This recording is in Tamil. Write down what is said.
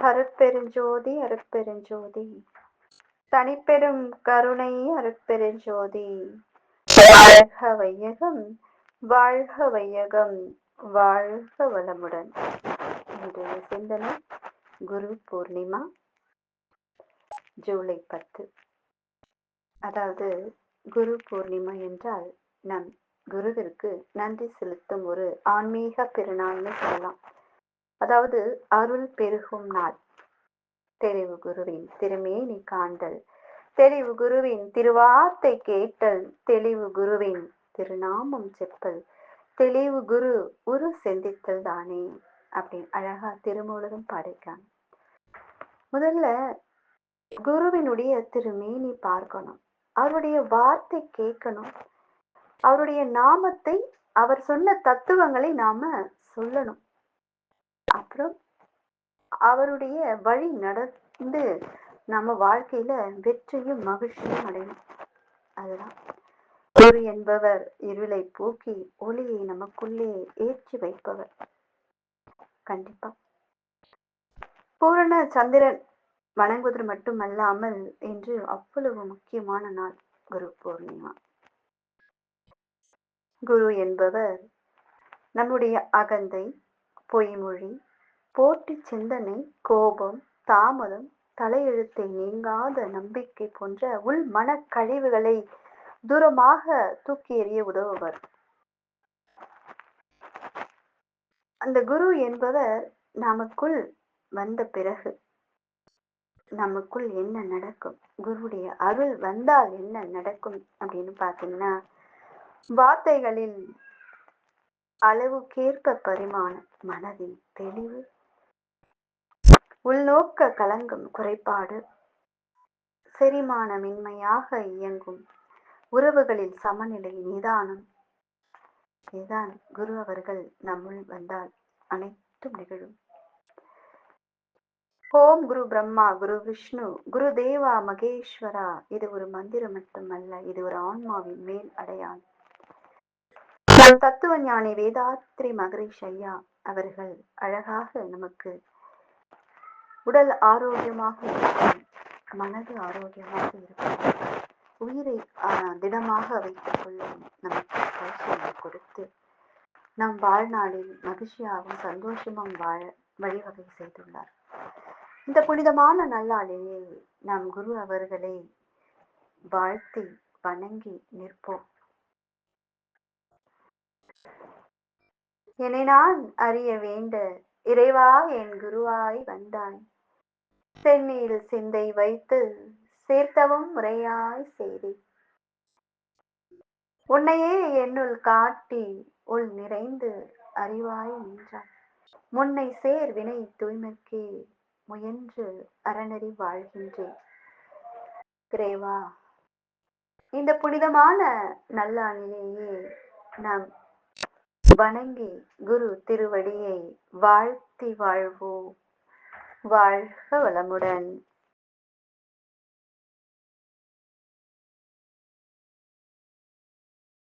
அருட்பெருஞ்சோதி அருட்பெருஞ்சோதி. தனிப்பெரும் கருணை அருட்பெருஞ்சோதி. வாழ்க வையகம் வாழ்க வையகம். வாழ்க வளமுடன். இன்றைய சிந்தனை குரு பூர்ணிமா ஜூலை பத்து. அதாவது குரு பூர்ணிமா என்றால் நம் குருவிற்கு நன்றி செலுத்தும் ஒரு ஆன்மீக பெருநாள்னு சொல்லலாம். அதாவது அருள் பெருகும் நாள். தெரிவு குருவின் திருமேனி காண்டல் தெளிவு குருவின் திருவார்த்தை கேட்டல். தெளிவு குருவின் திருநாமம் செப்பல். தெளிவு குரு உரு செந்தித்தல் தானே அப்படின்னு அழகா திருமூலகம் பாடிக்காங்க முதல்ல குருவினுடைய திருமேனி பார்க்கணும். அவருடைய வார்த்தை கேட்கணும். அவருடைய நாமத்தை அவர் சொன்ன தத்துவங்களை நாம சொல்லணும். அப்புறம் அவருடைய வழி நடந்து நம்ம வாழ்க்கையில வெற்றியும் மகிழ்ச்சியும் அடையணும். அதுதான். குரு என்பவர் இருளை போக்கி ஒளியை நமக்குள்ளே ஏற்றி வைப்பவர். கண்டிப்பா. பூரண சந்திரன் வணங்குவது மட்டுமல்லாமல் இன்று அவ்வளவு முக்கியமான நாள் குரு பூர்ணிமா. குரு என்பவர் நம்முடைய அகந்தை பொய்மொழி போட்டி சிந்தனை கோபம் தாமதம் தலையெழுத்தை நீங்காத நம்பிக்கை போன்ற உள் மனக்கழிவுகளை தூரமாக தூக்கி எறிய உதவுவர். அந்த குரு என்பவர் நமக்குள் வந்த பிறகு நமக்குள் என்ன நடக்கும்? குருவுடைய அருள் வந்தால் என்ன நடக்கும் அப்படின்னு பார்த்தீங்கன்னா வார்த்தைகளில் அளவுக்கேற்ப பரிமாணம் மனதின் தெளிவு. உள்நோக்க கலங்கும் குறைபாடு. செரிமானமின்மையாக இயங்கும் உறவுகளில் சமநிலை நிதானம். இதுதான் குரு அவர்கள் நம்முள் வந்தால் அனைத்தும் நிகழும். ஓம் குரு பிரம்மா குரு விஷ்ணு குரு தேவா மகேஸ்வரா. இது ஒரு மந்திரம் மட்டுமல்ல இது ஒரு ஆன்மாவின் மேல் அடையாளம். தத்துவ ஞானி வேதாத்ரி மகரிஷ் ஐயா அவர்கள் அழகாக நமக்கு உடல் ஆரோக்கியமாக இருக்கும் மனது ஆரோக்கியமாக இருக்கும் உயிரை திடமாக வைத்துக் கொள்ளும் நமக்கு கௌசல்யம் கொடுத்து நம் வாழ்நாளில் மகிழ்ச்சியாகவும் சந்தோஷமும் வாழ வழிவகை செய்துள்ளார். இந்த புனிதமான நல்லாளிலே நாம் குரு அவர்களை வாழ்த்தி வணங்கி நிற்போம். என்னை நான் அறிய வேண்ட இறைவா என் குருவாய் வந்தாய் சென்னையில் சிந்தை வைத்து சேர்த்தவும் முறையாய் செய்தி உன்னையே என்னுள் காட்டி உள் நிறைந்து அறிவாய் நின்றாய் முன்னை சேர் வினை தூய்மைக்கே முயன்று அறநெறி வாழ்கின்றேன். கிரேவா இந்த புனிதமான நல்லானிலேயே நாம் வணங்கி குரு திருவடியை வாழ்த்தி வாழ்வோம் வாழ்க வளமுடன்.